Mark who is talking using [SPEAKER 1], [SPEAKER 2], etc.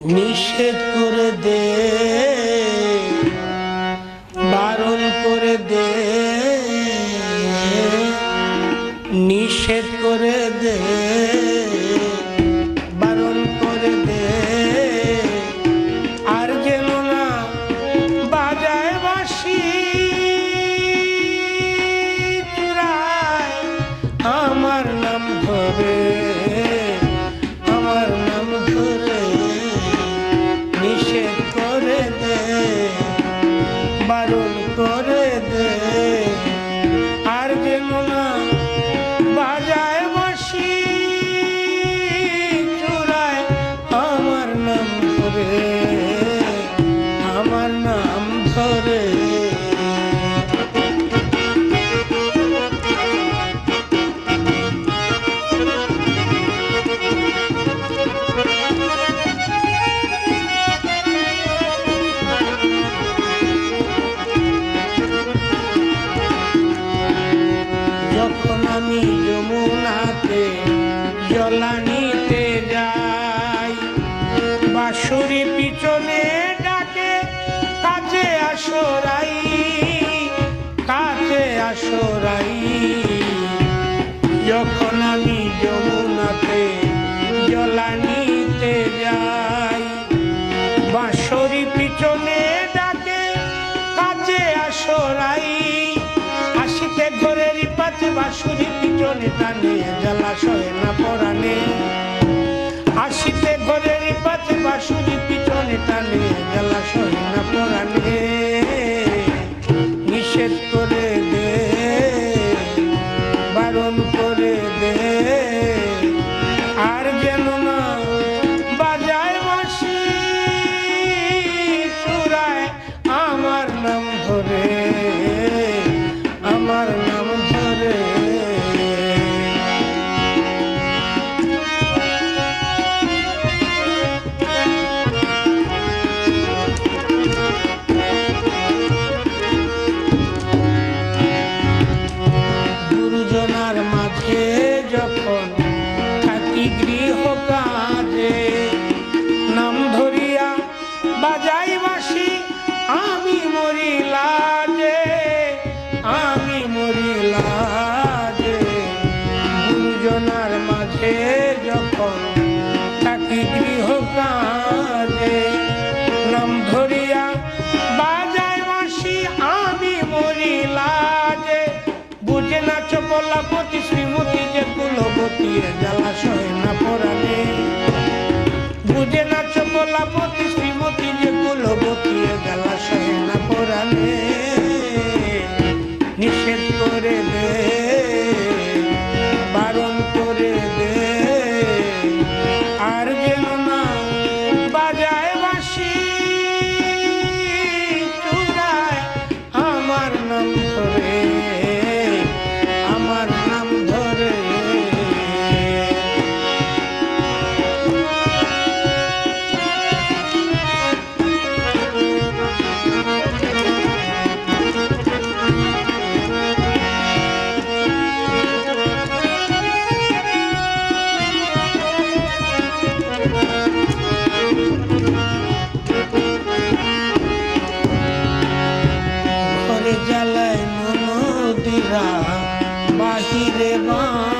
[SPEAKER 1] নিষেধ করে দে, বারণ করে দে, নিষেধ করে দে, বারণ করে দে। আর যেন না বাজায় বাসি নাম ধরে। যখন আমি যমুনাতে জলানিতে আসরাই কাছে আসরাই যখন আমি যমুনাতে, জলানিতে যাই, বাঁশরি পিছনে ডাকে কাজে আসরাই আসিতে ঘরের পাচে বাঁশুরি পিছনে টানে জলাশয় না পরানে। আসিতে ঘরের পাচে বাঁশুরি পিছনে টানে মরিলাজে বুঝে না চপলাপতি শ্রীমতী যে কুলবতী জলাশয় না পরানে বুঝে না চপলাপতি শ্রীমতী যে কুলবতী জলাশয় না পরানে ঘরে জ্বালায় দিরা বাহিরে বাঁশি